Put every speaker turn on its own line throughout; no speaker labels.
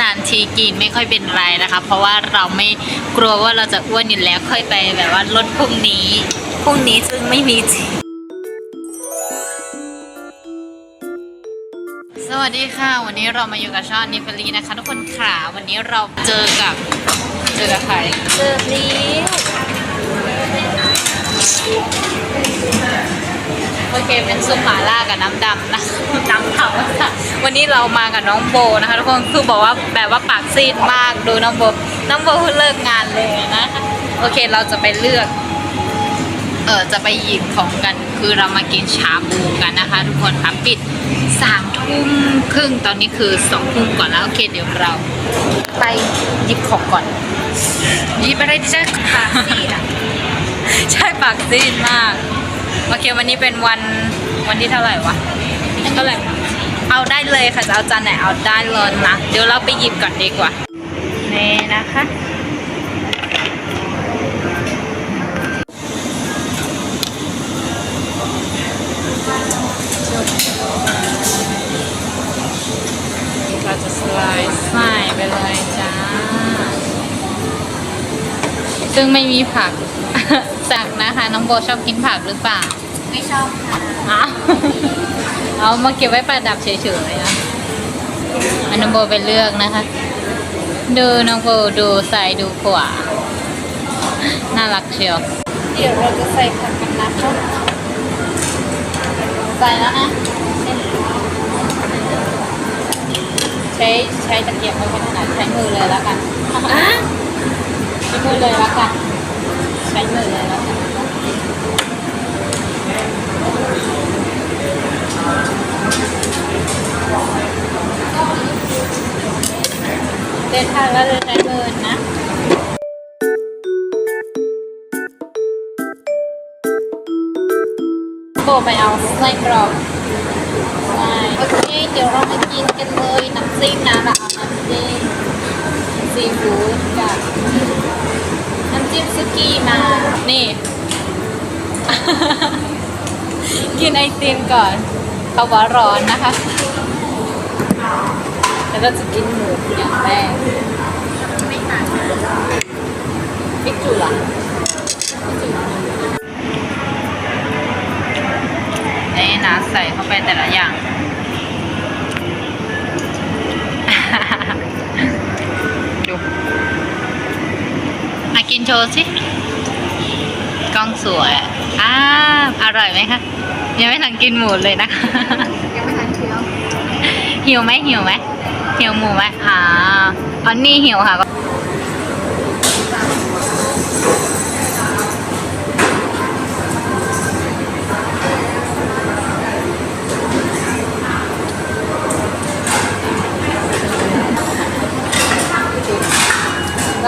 นานๆทีกินไม่ค่อยเป็นไรนะคะ เพราะว่าเราไม่กลัวว่าเราจะอ้วนอยู่แล้วค่อยไปแบบว่าลดพรุ่งนี้พรุ่งนี้ซึ่งไม่มีจริงสวัสดีค่ะ วันนี้เรามาอยู่กับช่องนิฟลีนะคะ ทุกคนค่ะวันนี้เราเจอกับเจอกับใคร
เจอลิ้ว
เคเป็นซุปหม่าล่ากับน้ำดำนะน้ำเผาค่ะวันนี้เรามากับน้องโบนะคะทุกคนคือบอกว่าแบบว่าปากซีดมากดูน้องโบน้องโบเพิ่งเลิกงานเลยนะคะโอเคเราจะไปเลือกเออจะไปหยิบของกันคือเรามากินชาบูกันนะคะ ทุกคนค่ะปิดสามทุ่มครึ่งตอนนี้คือสองทุ่มก่อนแล้วโอเคเดี๋ยวเรา ไปหยิบของก่อนหยิบอะไรดิฉันปากซีดอะใช่ปากซีดมาก โอเค วันนี้เป็นวันวันที่เท่าไหร่วะเท่าไหร่วะเอาได้เลยค่ะ จะเอาจานไหนเอาได้เลยนะ เดี๋ยวเราไปหยิบก่อนดีกว่า นี่นะคะ เราจะสไลด์ใส่ไปเลยจ้า ซึ่งไม่มีผักสัก นะคะ น้องโบชอบกินผักหรือเปล่า
ไม่ชอบค่ะ
อ้าวเอามาเก็บไว้ประดับเฉยๆนะอันน้องโบไปเลือกนะคะ ดูน้องโบดูซ้ายดูขวา น่ารักเชียว
เดี๋ยวเราจะใส่ผักกันนะคะ
ใส่แล้วนะใช้ใช้ตะเกียบไม่เป็นขนาดใช้มือเลยแล้วกัน
อะ
ใช้มือเลยแล้วกันใช้มือเลยแล้วกัน เดินทางแล้วเลยใช้มือนะโบไปเอาไส้กรอก อติมก่อนเขาว่าร้อนนะคะ แล้วก็จะกินหมูอย่างแรก
ไม่ต่าง
พริกจุล่ะนี่นะใส่เข้าไปแต่ละอย่างดูมากินโชว์สิ กล้องสวยอะอ่าอร่อยไหมคะ ยังไม่ทันกินหมูเลยนะคะ
ยังไม่ทันเคี้ยว
หิวไหมหิวไหมหิวหมูไหมอ่าอันนี้หิวค่ะก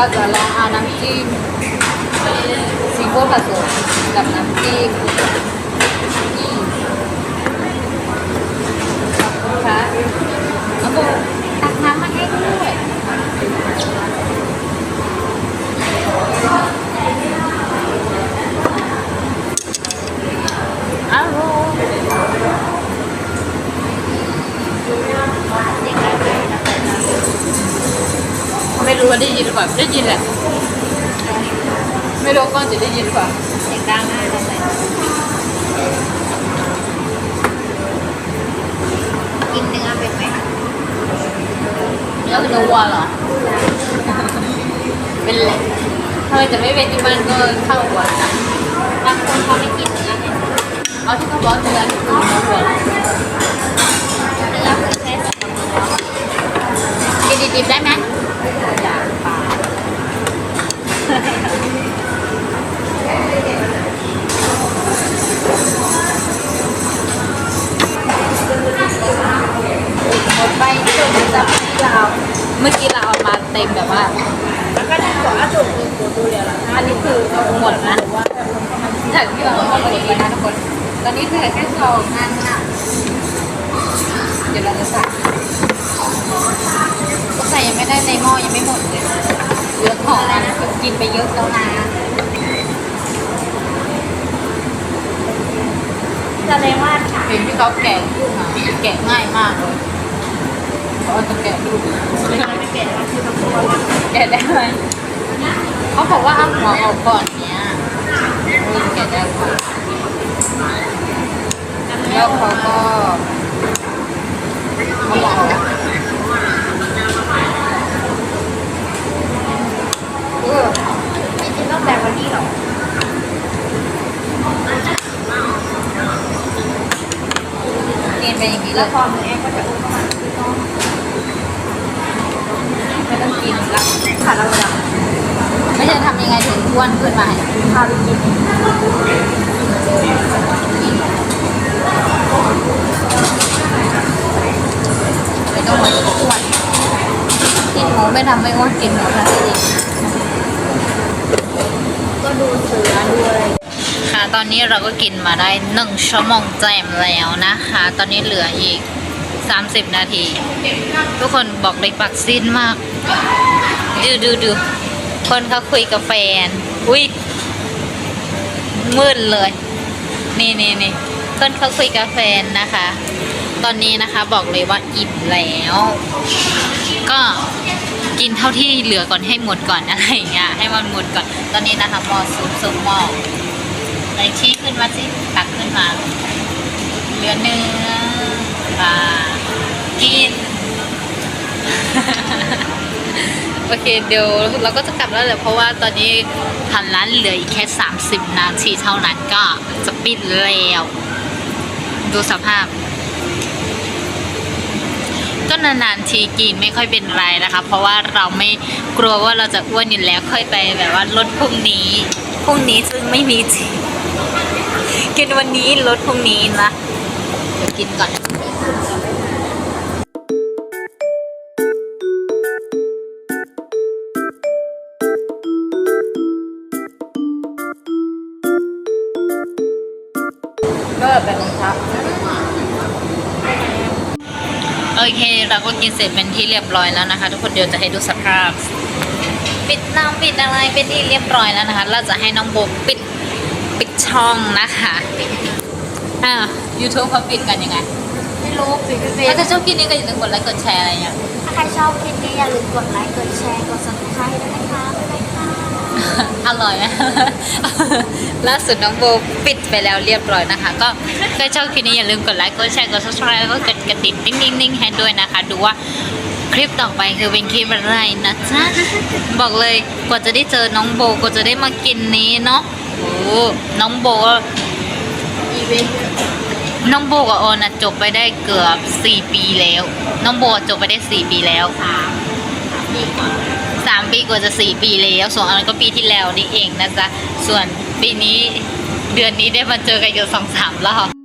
็จะลองเอาน้ำจิ้มซีฟู้ดผสมกับน้ำจิ้มนี่ขอบ คุณค่ะเอาโบตักน้ำมาให้ด้วยอ้าวไม่รู้ว่าได้ยินหรือเปล่าได้ยินแหละไม่รู้ก้อนจะได้ยินหรือเปล่า
เสียงดังมากเราใส่กินเนื้อเป็นไหม
เนื้อคือเนื้อวัวเหรอ เป็นแหละถ้าจะไม่เป็นที่บ้านก็เข้าวัวนะ
บางคนเขาไม่กินเนื้อไง
เอาที่เขาบอกเนื้อคือเนื้อวัว
เนื้อคือแค่
กินดิบๆได้ไหม จาก
ที่เรา
เอามาดแล้วนะทุกคน ตอนนี้เหลือแค่สองอันค่ะเดี๋ยวเราจะใส่ก็ใส่ยังไม่ได้ในหม้อยังไม่หมดเลยเหลือของอันนั้นก็กินไปเยอะแล้วนะ
แสดงว่า
เห็นพี่ก๊อฟแกะแกะง่ายมากเลยเขาจะแกะดู
ไม่ได้แกะนะคือทำตัวนะ
แกะได้ไหมเขาบอกว่าเอาหัวออกก่อน เนี้ยเออแกะได้ก่อนแล้วเขาก็เอาออกเออ
ไม่จริงต้องแบบวันนี้หรอก
กินไปอย่างนี้เล
แล้วพอมือแอนก็จะอุ้มเข้ามาที่ต้อง
ไม่ต้องกินละ
ขาดเราจะ
ไม่ใช่ทำยังไงถึงอ้วนขึ้นมา
พาไปกิน
ไม่ต้องมาอ้วนกินหมูไม่ทำไม่อ้วนกินหมูทำได้ดี
ก็ดูเสือดูอะไร
ค่ะตอนนี้เราก็กินมาได้หนึ่งชั่วโมงแจมแล้วนะคะ ตอนนี้เหลืออีก 30 นาที ทุกคนบอกเลยปักสิ้นมาก ดูดูดู คนเขาคุยกับแฟน อุ้ยมืดเลย นี่นี่นี่คนเขาคุยกับแฟนนะคะ ตอนนี้นะคะบอกเลยว่าอิ่มแล้ว ก็กินเท่าที่เหลือก่อนให้หมดก่อนอะไรอย่างเงี้ยให้มันหมดก่อน ตอนนี้นะคะหมอซุปซุปหมอไหนชี้ขึ้นมาสิตักขึ้นมาเหลือเนื้อปลากิน โอเคเดี๋ยวเราก็จะกลับแล้วแหละเพราะว่าตอนนี้ทันร้านเหลืออีกแค่ 30 นาทีเท่านั้นก็จะปิดแล้วดูสภาพ ก็นานๆทีกินไม่ค่อยเป็นไรนะคะ เพราะว่าเราไม่กลัวว่าเราจะอ้วนอยู่แล้วค่อยไปแบบว่าลดพรุ่งนี้พรุ่งนี้ซึ่งไม่มีจริงกินวันนี้ลดพรุ่งนี้นะเดี๋ยวกินก่อน โอเค เราก็กินเสร็จเป็นที่เรียบร้อยแล้วนะคะ ทุกคนเดี๋ยวจะให้ดูสภาพ ปิดน้ำปิดอะไรเป็นที่เรียบร้อยแล้วนะคะ เราจะให้น้องโบปิดปิดช่องนะคะอ่า YouTube เขาปิดกันยังไง
ไม่รู้สิพี่เฟ
ถ้าชอบคลิปนี้ก็อย่าลืมกดไลค์กดแชร์อะไรอย่างเงี้ย
ถ้าใครชอบคลิปนี้อย่าลืมกดไลค์กดแชร์กด subscribe ด้วยนะคะบ๊ายบายค่ะ
อร่อยไหม ล่าสุดน้องโบปิดไปแล้วเรียบร้อยนะคะ ก็ถ้าชอบคลิปนี้อย่าลืมกดไลค์ กดแชร์ กด subscribe แล้วก็กดกระดิ่งนิ่งๆๆให้ด้วยนะคะ ดูว่าคลิปต่อไปคือเป็นคลิปอะไรนะจ๊ะ บอกเลยกว่าจะได้เจอน้องโบกว่าจะได้มากินนี้เนาะโอ้น้องโบ
อีเวนต์
น้องโบกับโออนะจบไปได้เกือบ 4 ปีแล้ว น้องโบจบไปได้ 4 ปีแล้ว
3ปีกว่า
ปีกว่าจะสี่ปีแล้วส่วนอันก็ปีที่แล้วนี่เองนะจ๊ะส่วนปีนี้เดือนนี้ได้มาเจอกันอยู่สองสามรอบ